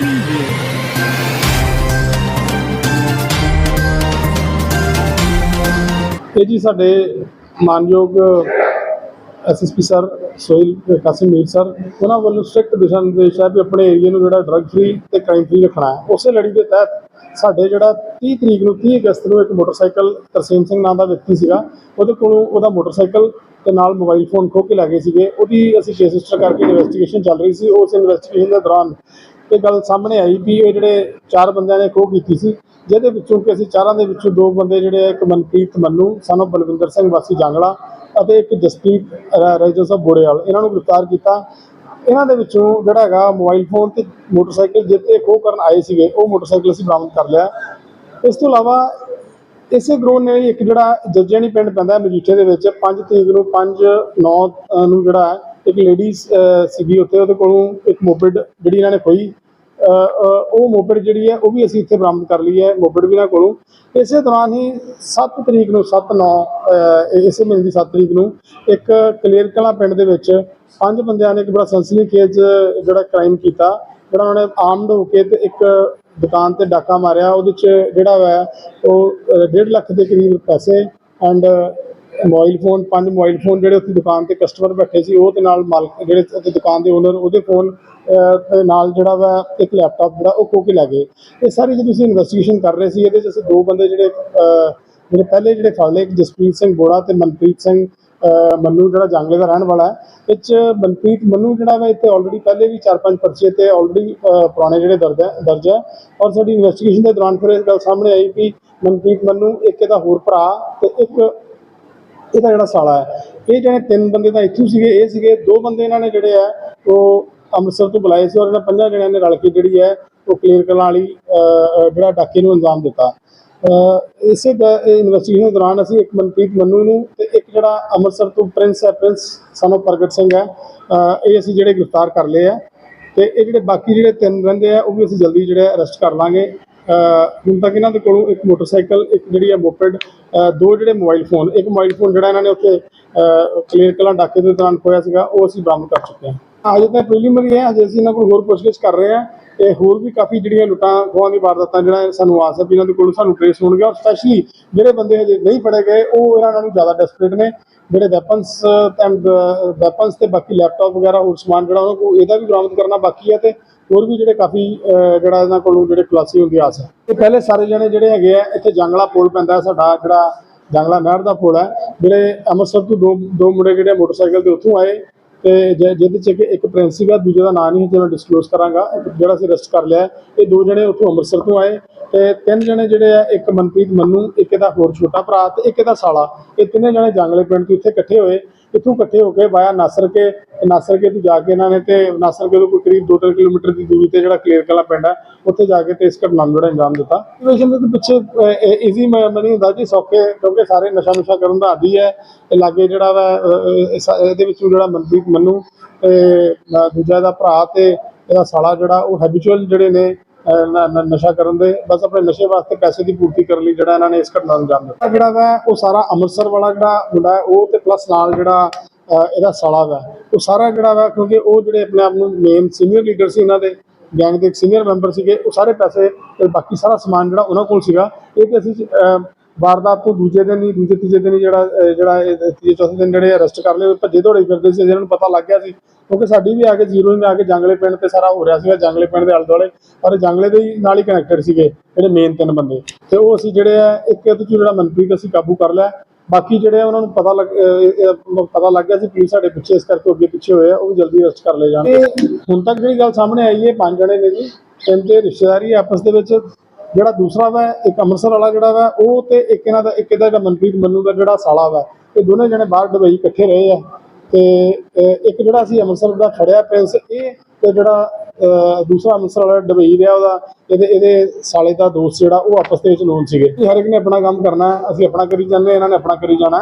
ਇਹ ਜੀ ਸਾਡੇ ਮਾਨਯੋਗ SSP sir, Sohil Kasim Mir sir, ਉਹਨਾਂ ਵੱਲੋਂ ਸਟ੍ਰਿਕਟ ਦਿਸ਼ਾ ਨਿਰਦੇਸ਼ ਹੈ ਵੀ ਆਪਣੇ ਏਰੀਆ ਨੂੰ ਜਿਹੜਾ ਡਰੱਗ ਫ੍ਰੀ ਤੇ ਕ੍ਰਾਈਮ ਫ੍ਰੀ ਰੱਖਣਾ ਹੈ। ਉਸੇ ਲੜੀ ਦੇ ਤਹਿਤ ਸਾਡੇ ਜਿਹੜਾ 30 ਤਰੀਕ ਨੂੰ 30 ਅਗਸਤ ਨੂੰ ਇੱਕ ਮੋਟਰਸਾਈਕਲ ਤਰਸੇਮ ਸਿੰਘ ਨਾਮ ਦਾ ਵਿਅਕਤੀ ਸੀਗਾ, ਉਹਦੇ ਕੋਲੋਂ ਉਹਦਾ ਮੋਟਰਸਾਈਕਲ ਤੇ ਨਾਲ ਮੋਬਾਈਲ ਫੋਨ ਖੋਹ ਕੇ ਲੈ ਗਏ ਸੀਗੇ। ਉਹਦੀ ਅਸੀਂ ਕੇਸ ਰਜਿਸਟਰ ਕਰਕੇ ਇਨਵੈਸਟੀਗੇਸ਼ਨ ਚੱਲ ਰਹੀ ਸੀ। ਉਸ ਇਨਵੈਸਟੀਗੇਸ਼ਨ ਦੇ ਦੌਰਾਨ ਇਹ ਗੱਲ ਸਾਹਮਣੇ ਆਈ ਵੀ ਇਹ ਜਿਹੜੇ ਚਾਰ ਬੰਦਿਆਂ ਨੇ ਖੋਹ ਕੀਤੀ ਸੀ, ਜਿਹਦੇ ਵਿੱਚੋਂ ਕਿ ਅਸੀਂ ਚਾਰਾਂ ਦੇ ਵਿੱਚੋਂ ਦੋ ਬੰਦੇ ਜਿਹੜੇ ਇੱਕ ਮਨਪ੍ਰੀਤ ਮੰਨੂ ਸਾਨੂੰ ਬਲਵਿੰਦਰ ਸਿੰਘ ਵਾਸੀ ਜਾਂਗਲਾ ਅਤੇ ਇੱਕ ਜਸਪ੍ਰੀਤ ਰੈਜੋ ਸਾਹਿਬ ਬੋੜੇਵਾਲ ਇਹਨਾਂ ਨੂੰ ਗ੍ਰਿਫਤਾਰ ਕੀਤਾ। ਇਹਨਾਂ ਦੇ ਵਿੱਚੋਂ ਜਿਹੜਾ ਹੈਗਾ ਮੋਬਾਈਲ ਫੋਨ ਤੇ ਮੋਟਰਸਾਈਕਲ ਜਿੱਤੇ ਖੋਹ ਕਰਨ ਆਏ ਸੀਗੇ, ਉਹ ਮੋਟਰਸਾਈਕਲ ਅਸੀਂ ਬਰਾਮਦ ਕਰ ਲਿਆ। ਇਸ ਤੋਂ ਇਲਾਵਾ ਇਸੇ ਗਰੋਹ ਨੇ ਇੱਕ ਜਿਹੜਾ ਜੱਜਣੀ ਪਿੰਡ ਪੈਂਦਾ ਮਜੀਠੇ ਦੇ ਵਿੱਚ 5 ਤਰੀਕ ਨੂੰ 5 9 ਨੂੰ ਜਿਹੜਾ ਇੱਕ ਲੇਡੀ ਸੀਗੀ ਉੱਥੇ, ਉਹਦੇ ਕੋਲੋਂ ਇੱਕ ਮੋਪਿਡ ਜਿਹੜੀ ਇਹਨਾਂ ਨੇ ਖੋਈ। ਉਹ ਮੋਪਿਡ ਜਿਹੜੀ ਹੈ, ਉਹ ਵੀ ਅਸੀਂ ਇੱਥੇ ਬਰਾਮਦ ਕਰ ਲਈ ਹੈ ਮੋਪਿਡ ਵੀ ਇਹਨਾਂ ਕੋਲੋਂ। ਇਸੇ ਦੌਰਾਨ ਹੀ 7 ਤਰੀਕ ਨੂੰ 7 9 ਇਸੇ ਮਹੀਨੇ ਦੀ 7 ਤਰੀਕ ਨੂੰ ਇੱਕ ਕਲੇਰ ਕਲਾਂ ਪਿੰਡ ਦੇ ਵਿੱਚ ਪੰਜ ਬੰਦਿਆਂ ਨੇ ਇੱਕ ਬੜਾ ਸਨਸਨੀਖੇਜ਼ ਜਿਹੜਾ ਕ੍ਰਾਈਮ ਕੀਤਾ। ਜਿਹੜਾ ਉਹਨਾਂ ਨੇ ਆਰਮਡ ਹੋ ਕੇ ਤੇ ਇੱਕ ਦੁਕਾਨ ਤੇ ਡਾਕਾ ਮਾਰਿਆ। ਉਹਦੇ ਚ ਜਿਹੜਾ ਵਾ, ਉਹ 1.5 ਲੱਖ ਦੇ ਕਰੀਬ ਪੈਸੇ ਐਂਡ ਮੋਬਾਈਲ ਫੋਨ, ਪੰਜ ਮੋਬਾਈਲ ਫੋਨ ਜਿਹੜੇ ਉੱਥੇ ਦੁਕਾਨ ਤੇ ਕਸਟਮਰ ਬੈਠੇ ਸੀ, ਉਹ ਤੇ ਨਾਲ ਮਾਲਕ ਜਿਹੜੇ ਉੱਥੇ ਦੁਕਾਨ ਦੇ ਓਨਰ ਉਹਦੇ ਫੋਨ ਤੇ ਨਾਲ ਜਿਹੜਾ ਵਾ ਇੱਕ ਲੈਪਟਾਪ ਜਿਹੜਾ, ਉਹ ਖੋਹ ਕੇ ਲੈ ਗਏ। ਇਹ ਸਾਰੀ ਜਦੋਂ ਅਸੀਂ ਇਨਵੈਸਟੀਗੇਸ਼ਨ ਕਰ ਰਹੇ ਸੀ, ਇਹਦੇ ਚ ਅਸੀਂ ਦੋ ਬੰਦੇ ਜਿਹੜੇ ਜਿਹੜੇ ਪਹਿਲੇ ਜਿਹੜੇ ਫੜ ਲਏ ਜਸਪ੍ਰੀਤ ਸਿੰਘ ਬੋੜਾ ਤੇ ਮਨਪ੍ਰੀਤ ਸਿੰਘ ਮੰਨੂ ਜਿਹੜਾ ਜੰਗਲੇ ਦਾ ਰਹਿਣ ਵਾਲਾ ਹੈ। ਇਹ 'ਚ ਮਨਪ੍ਰੀਤ, ਮੰਨੂ ਜਿਹੜਾ ਵਾ ਇੱਥੇ ਆਲਰੇਡੀ ਪਹਿਲੇ ਵੀ ਚਾਰ ਪੰਜ ਪਰਚੇ ਤੇ ਆਲਰੇਡੀ ਪੁਰਾਣੇ ਜਿਹੜੇ ਦਰਜ ਹੈ ਦਰਜ ਹੈ। ਔਰ ਸਾਡੀ ਇਨਵੈਸਟੀਗੇਸ਼ਨ ਦੇ ਦੌਰਾਨ ਫਿਰ ਇਹ ਗੱਲ ਸਾਹਮਣੇ ਆਈ ਕਿ ਮਨਪ੍ਰੀਤ, ਮੰਨੂ ਇੱਕ ਇਹਦਾ ਹੋਰ ਭਰਾ ਤੇ ਇੱਕ ਇਹਦਾ ਜਿਹੜਾ ਸਾਲਾ ਹੈ। ਇਹ ਜਿਹੜੇ ਤਿੰਨ ਬੰਦੇ ਤਾਂ ਇੱਥੋਂ ਸੀਗੇ ਇਹ ਸੀਗੇ ਦੋ ਬੰਦੇ ਇਹਨਾਂ ਨੇ ਜਿਹੜੇ ਆ ਉਹ ਅੰਮ੍ਰਿਤਸਰ ਤੋਂ ਬੁਲਾਏ ਸੀ ਔਰ ਇਹਨਾਂ ਪੰਜਾਂ ਜਣਿਆਂ ਨੇ ਰਲ ਕੇ ਜਿਹੜੀ ਹੈ ਉਹ ਕਲੀਅਰ ਕਰਨ ਵਾਲੀ ਜਿਹੜਾ ਡਾਕੇ ਨੂੰ ਅੰਜਾਮ ਦਿੱਤਾ। ਅਹ, ਇਸੇ ਇਨਵੈਸਟੀਗੇਸ਼ਨ ਦੌਰਾਨ ਅਸੀਂ ਇੱਕ ਮਨਪ੍ਰੀਤ ਮੰਨੂ ਨੂੰ ਤੇ ਇੱਕ ਜਿਹੜਾ ਅੰਮ੍ਰਿਤਸਰ ਤੋਂ ਪ੍ਰਿੰਸ ਹੈ ਪ੍ਰਿੰਸ ਸਾਨੂੰ ਪ੍ਰਗਟ ਸਿੰਘ ਹੈ। ਇਹ ਅਸੀਂ ਜਿਹੜੇ ਗ੍ਰਿਫਤਾਰ ਕਰ ਲਏ ਆ ਤੇ ਇਹ ਜਿਹੜੇ ਬਾਕੀ ਜਿਹੜੇ ਤਿੰਨ ਰਹਿੰਦੇ ਆ ਉਹ ਵੀ ਅਸੀਂ ਜਲਦੀ ਜਿਹੜੇ ਅਰੈਸਟ ਕਰ ਲਾਂਗੇ। ਹੁਣ ਤੱਕ ਇਹਨਾਂ ਦੇ ਕੋਲੋਂ ਇੱਕ ਮੋਟਰਸਾਈਕਲ, ਇੱਕ ਜਿਹੜੀ ਹੈ ਮੋਪਿਡ ਦੋ ਜਿਹੜੇ ਮੋਬਾਈਲ ਫੋਨ, ਇੱਕ ਮੋਬਾਈਲ ਫੋਨ ਜਿਹੜਾ ਇਹਨਾਂ ਨੇ ਉੱਥੇ ਕਲੀਅਰ ਕਲਾਂ ਡਾਕੇ ਦੇ ਦੌਰਾਨ ਖੋਇਆ ਸੀਗਾ, ਉਹ ਅਸੀਂ ਬਰਾਮਦ ਕਰ ਚੁੱਕੇ ਹਾਂ। ਅਜੇ ਤਾਂ ਪ੍ਰੀਲਿਮਿਨਰੀ ਹੈ, ਅਜੇ ਅਸੀਂ ਇਹਨਾਂ ਕੋਲ ਹੋਰ ਪੁੱਛਗਿੱਛ ਕਰ ਰਹੇ ਹਾਂ ਤੇ ਹੋਰ ਵੀ ਕਾਫੀ ਜਿਹੜੀਆਂ ਲੁੱਟਾਂ, ਖੋਹਾਂ ਦੀ ਵਾਰਦਾਤਾਂ ਜਿਹੜਾ ਸਾਨੂੰ ਆਸ ਹੈ ਵੀ ਇਹਨਾਂ ਦੇ ਕੋਲੋਂ ਸਾਨੂੰ ਟ੍ਰੇਸ ਹੋਣਗੇ ਔਰ ਸਪੈਸ਼ਲੀ ਜਿਹੜੇ ਬੰਦੇ ਹਜੇ ਨਹੀਂ ਫੜੇ ਗਏ, ਉਹ ਇਹਨਾਂ ਨਾਲੋਂ ਜ਼ਿਆਦਾ ਡੈਸਪਰੇਟ ਨੇ। ਜਿਹੜੇ ਵੈਪਨਸ ਐਂਡ ਵੈਪਨਸ ਤੇ ਬਾਕੀ ਲੈਪਟਾਪ ਵਗੈਰਾ ਹੋਰ ਸਮਾਨ ਜਿਹੜਾ ਉਹ ਇਹਦਾ ਵੀ ਬਰਾਮਦ ਕਰਨਾ ਬਾਕੀ ਹੈ ਤੇ ਹੋਰ ਵੀ ਜਿਹੜੇ ਕਾਫੀ ਜਿਹੜਾ ਇਹਨਾਂ ਕੋਲੋਂ ਜਿਹੜੇ ਖੁਲਾਸੇ ਹੋਣ ਆਸ ਹੈ। ਇਹ ਪਹਿਲੇ ਸਾਰੇ ਜਣੇ ਜਿਹੜੇ ਹੈਗੇ ਆ, ਇੱਥੇ ਜੰਗਲਾ ਪੁਲ ਪੈਂਦਾ ਸਾਡਾ ਜਿਹੜਾ ਜੰਗਲਾ ਨਹਿਰ ਦਾ ਪੁਲ ਹੈ। ਜਿਹੜੇ ਅੰਮ੍ਰਿਤਸਰ ਤੋਂ ਦੋ ਦੋ ਮੁੰਡੇ ਜਿਹੜੇ ਮੋਟਰਸਾਈਕਲ ਤੇ ਉੱਥੋਂ ਆਏ ਤੇ ਜਿ- ਜਿਹਦੇ ਚ ਇੱਕ ਪ੍ਰਿੰਸ ਸੀਗਾ ਦੂਜੇ ਦਾ ਨਾਂ ਨਹੀਂ ਜੇ ਮੈਂ ਡਿਸਕਲੋਜ਼ ਕਰਾਂਗਾ। ਜਿਹੜਾ ਅਸੀਂ ਰੈਸਟ ਕਰ ਲਿਆ ਇਹ ਦੋ ਜਣੇ ਉੱਥੋਂ ਅੰਮ੍ਰਿਤਸਰ ਤੋਂ ਆਏ। ਤੇ ਤਿੰਨ ਜਣੇ ਜਿਹੜੇ ਆ, ਇੱਕ ਮਨਪ੍ਰੀਤ ਮੰਨੂ, ਇੱਕ ਇਹਦਾ ਹੋਰ ਛੋਟਾ ਭਰਾ ਤੇ ਇੱਕ ਇਹਦਾ ਸਾਲਾ। ਇਹ ਤਿੰਨੇ ਜਣੇ ਜੰਗਲੇ ਪਿੰਡ ਤੋਂ ਇੱਥੇ ਇਕੱਠੇ ਹੋਏ। ਇੱਥੋਂ ਇਕੱਠੇ ਹੋ ਕੇ ਵਾਇਆ ਨਾਸਰ ਕੇ ਨਾਸਰ ਕੇ ਤੋਂ ਜਾ ਕੇ ਇਹਨਾਂ ਨੇ ਤੇ ਨਾਸਰ ਕੇ ਤੋਂ ਕੋਈ ਕਰੀਬ 2-3 ਕਿਲੋਮੀਟਰ ਦੀ ਦੂਰੀ ਤੇ ਜਿਹੜਾ ਕਲੀਅਰ ਕਲਾ ਪਿੰਡ ਹੈ ਉੱਥੇ ਜਾ ਕੇ ਤੇ ਇਸ ਘਟਨਾ ਨੂੰ ਜਿਹੜਾ ਅੰਜਾਮ ਦਿੱਤਾ। ਇਨੋਵੇਸ਼ਨ ਦੇ ਪਿੱਛੇ ਈਜ਼ੀ ਮਨੀ ਹੁੰਦਾ ਜੀ, ਸੌਖੇ, ਕਿਉਂਕਿ ਸਾਰੇ ਨਸ਼ਾ ਨੁਸ਼ਾ ਕਰਨ ਦਾ ਆਦੀ ਹੈ। ਤੇ ਲਾਗੇ ਜਿਹੜਾ ਵਾ ਇਹਦੇ ਵਿੱਚੋਂ ਜਿਹੜਾ ਮਨਪ੍ਰੀਤ ਮੰਨੂ ਤੇ ਦੂਜਾ ਦਾ ਭਰਾ ਤੇ ਇਹਦਾ ਸਾਲਾ ਜਿਹੜਾ, ਉਹ ਹੈਬਿਚੁਅਲ ਜਿਹੜੇ ਨੇ ਨਸ਼ਾ ਕਰਨ ਦੇ, ਬਸ ਆਪਣੇ ਨਸ਼ੇ ਵਾਸਤੇ ਪੈਸੇ ਦੀ ਪੂਰਤੀ ਕਰਨ ਲਈ ਜਿਹੜਾ ਇਹਨਾਂ ਨੇ ਇਸ ਘਟਨਾ ਨੂੰ ਅੰਜਾਮ ਦਿੱਤਾ। ਜਿਹੜਾ ਵਾ, ਉਹ ਸਾਰਾ ਅੰਮ੍ਰਿਤਸਰ ਵਾਲਾ ਜਿਹੜਾ ਮੁੰਡਾ ਉਹ ਤੇ ਪਲੱਸ ਨਾਲ ਜਿਹੜਾ ਇਹਦਾ ਸਾਲਾ ਵਾ। ਉਹ ਸਾਰਾ ਜਿਹੜਾ ਵਾ, ਕਿਉਂਕਿ ਉਹ ਜਿਹੜੇ ਆਪਣੇ ਆਪ ਨੂੰ ਮੇਨ ਸੀਨੀਅਰ ਲੀਡਰ ਸੀ ਇਹਨਾਂ ਦੇ ਗੈਂਗ ਦੇ ਸੀਨੀਅਰ ਮੈਂਬਰ ਸੀਗੇ, ਉਹ ਸਾਰੇ ਪੈਸੇ ਤੇ ਬਾਕੀ ਸਾਰਾ ਸਮਾਨ ਜਿਹੜਾ ਉਹਨਾਂ ਕੋਲ ਸੀਗਾ, ਇਹ ਤੇ ਅਸੀਂ ਵਾਰਦਾਤ ਤੋਂ ਦੂਜੇ ਦਿਨ ਹੀ ਦੂਜੇ ਤੀਜੇ ਦਿਨ ਹੀ ਜਿਹੜਾ ਜਿਹੜਾ ਇਹ ਤੀਜੇ ਚੌਥੇ ਦਿਨ ਜਿਹੜੇ ਅਰੈਸਟ ਕਰ ਲਏ ਭੱਜੇ ਦੌੜੇ ਫਿਰਦੇ ਸੀ ਜਿਹਨਾਂ ਨੂੰ ਪਤਾ ਲੱਗ ਗਿਆ ਸੀ। ਕਿਉਂਕਿ ਸਾਡੀ ਵੀ ਆ ਕੇ ਜ਼ੀਰੋ ਹੀ ਆ ਕੇ ਜੰਗਲੇ ਪਿੰਡ ਤੇ ਸਾਰਾ ਹੋ ਰਿਹਾ ਸੀਗਾ ਜੰਗਲੇ ਪਿੰਡ ਦੇ ਆਲੇ ਦੁਆਲੇ ਪਰ ਜੰਗਲੇ ਦੇ ਨਾਲ ਹੀ ਕਨੈਕਟਡ ਸੀਗੇ ਜਿਹੜੇ ਮੇਨ ਤਿੰਨ ਬੰਦੇ। ਤੇ ਉਹ ਅਸੀਂ ਜਿਹੜੇ ਆ ਇੱਕ ਇਹਦੇ ਚ ਜਿਹੜਾ ਮਨਪ੍ਰੀਤ ਅਸੀਂ ਕਾਬੂ ਕਰ ਲਿਆ। ਬਾਕੀ ਜਿਹੜੇ ਉਹਨਾਂ ਨੂੰ ਪਤਾ ਲੱਗ ਪਤਾ ਲੱਗ ਗਿਆ ਸੀ ਪੁਲਿਸ ਸਾਡੇ ਪਿੱਛੇ ਇਸ ਕਰਕੇ ਅੱਗੇ ਪਿੱਛੇ ਹੋਏ ਆ ਉਹ ਵੀ ਜਲਦੀ ਅਰੈਸਟ ਕਰ ਲਏ ਜਾਣਗੇ। ਹੁਣ ਤੱਕ ਜਿਹੜੀ ਗੱਲ ਸਾਹਮਣੇ ਆਈ ਹੈ ਪੰਜ ਜਣੇ ਨੇ ਜੀ ਤਿੰਨ ਤੇ ਰਿਸ਼ਤੇਦਾਰੀ ਆਪਸ ਦੇ ਵਿੱਚ। ਜਿਹੜਾ ਦੂਸਰਾ ਵਾ ਇੱਕ ਅੰਮ੍ਰਿਤਸਰ ਵਾਲਾ ਜਿਹੜਾ ਵਾ ਉਹ ਤੇ ਇੱਕ ਇਹਨਾਂ ਦਾ ਇੱਕ ਇਹਦਾ ਜਿਹੜਾ ਮਨਪ੍ਰੀਤ ਮੰਨੂ ਦਾ ਜਿਹੜਾ ਸਾਲਾ ਵਾ ਇਹ ਦੋਨੇ ਜਣੇ ਬਾਹਰ ਦੁਬਈ ਇਕੱਠੇ ਰਹੇ ਆ। ਤੇ ਇੱਕ ਜਿਹੜਾ ਅਸੀਂ ਅੰਮ੍ਰਿਤਸਰ ਦਾ ਫੜਿਆ ਪ੍ਰਿੰਸ ਇਹ ਤੇ ਜਿਹੜਾ ਅਹ, ਦੂਸਰਾ ਅੰਮ੍ਰਿਤਸਰ ਵਾਲਾ ਦੁਬਈ ਰਿਹਾ ਉਹਦਾ ਇਹਦੇ ਇਹਦੇ ਸਾਲੇ ਦਾ ਦੋਸਤ ਜਿਹੜਾ ਉਹ ਆਪਸ ਦੇ ਵਿੱਚ ਨੋਨ ਸੀਗੇ। ਹਰ ਇੱਕ ਨੇ ਆਪਣਾ ਕੰਮ ਕਰਨਾ ਅਸੀਂ ਆਪਣਾ ਕਰੀ ਜਾਂਦੇ ਹਾਂ, ਇਹਨਾਂ ਨੇ ਆਪਣਾ ਕਰੀ ਜਾਣਾ।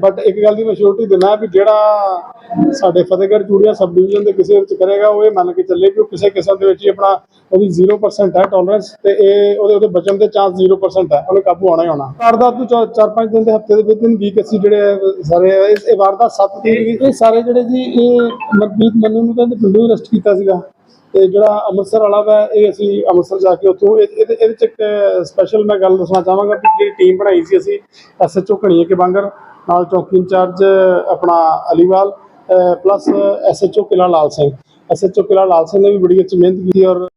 ਬਟ ਇੱਕ ਗੱਲ ਦੀ ਮੈਂ ਸ਼ੋਰਟੀ ਦਿੰਦਾ ਵੀ ਜਿਹੜਾ ਸਾਡੇ ਫਤਿਹਗੜ੍ਹ ਚੂੜੀਆਂ ਸਬ ਡਿਵੀਜ਼ਨ ਦੇ ਕਿਸੇ ਵਿੱਚ ਕਰੇਗਾ, ਉਹ ਇਹ ਮੰਨ ਕੇ ਚੱਲੇ ਕਿ ਉਹ ਕਿਸੇ ਕਿਸਮ ਦੇ ਵਿੱਚ ਹੀ ਆਪਣਾ ਉਹਦੀ 0% ਹੈ ਟੋਲਰੈਂਸ ਤੇ ਇਹ ਉਹਦੇ ਉਹਦੇ ਬਚਣ ਦੇ ਚਾਂਸ 0% ਹੈ, ਉਹਨੇ ਕਾਬੂ ਆਉਣਾ ਹੀ ਆਉਣਾ। ਵਾਰਦਾਤ ਤੋਂ ਚਾਰ- ਚਾਰ ਦਿਨ ਦੇ ਹਫ਼ਤੇ ਦੇ ਵਿੱਚ ਦਿਨ ਵੀਕ ਅਸੀਂ ਜਿਹੜੇ ਸਾਰੇ ਇਹ ਵਾਰਦਾਤ 7 ਤਰੀਕ ਇਹ ਸਾਰੇ ਜਿਹੜੇ ਜੀ, ਇਹ ਮਨਪ੍ਰੀਤ ਮੰਨੂ ਨੂੰ ਕਹਿੰਦੇ ਪਿੰਡੋਂ ਅਰੈਸਟ ਕੀਤਾ ਸੀਗਾ। ਤੇ ਜਿਹੜਾ ਅੰਮ੍ਰਿਤਸਰ ਵਾਲਾ ਵਾ, ਇਹ ਅਸੀਂ ਅੰਮ੍ਰਿਤਸਰ ਜਾ ਕੇ ਉੱਥੋਂ ਇਹਦੇ ਵਿੱਚ ਇੱਕ ਸਪੈਸ਼ਲ ਮੈਂ ਗੱਲ ਦੱਸਣਾ ਚਾਹਾਂਗਾ ਕਿ ਜਿਹੜੀ ਟੀਮ ਬਣਾਈ ਸੀ, ਅਸੀਂ ਐਸਐਚਓ ਘਣੀਏ ਕੇ ਬਾਂਗਰ ਨਾਲ ਚੌਕੀ ਇੰਚਾਰਜ, ਆਪਣਾ ਅਲੀਵਾਲ ਪਲੱਸ ਐਸਐਚਓ ਕਿਲਾ ਲਾਲ ਸਿੰਘ। ਐਸਐਚਓ ਕਿਲਾ ਲਾਲ ਸਿੰਘ ਨੇ ਵੀ ਬੜੀ ਅੱਛੀ ਮਿਹਨਤ ਕੀਤੀ ਔਰ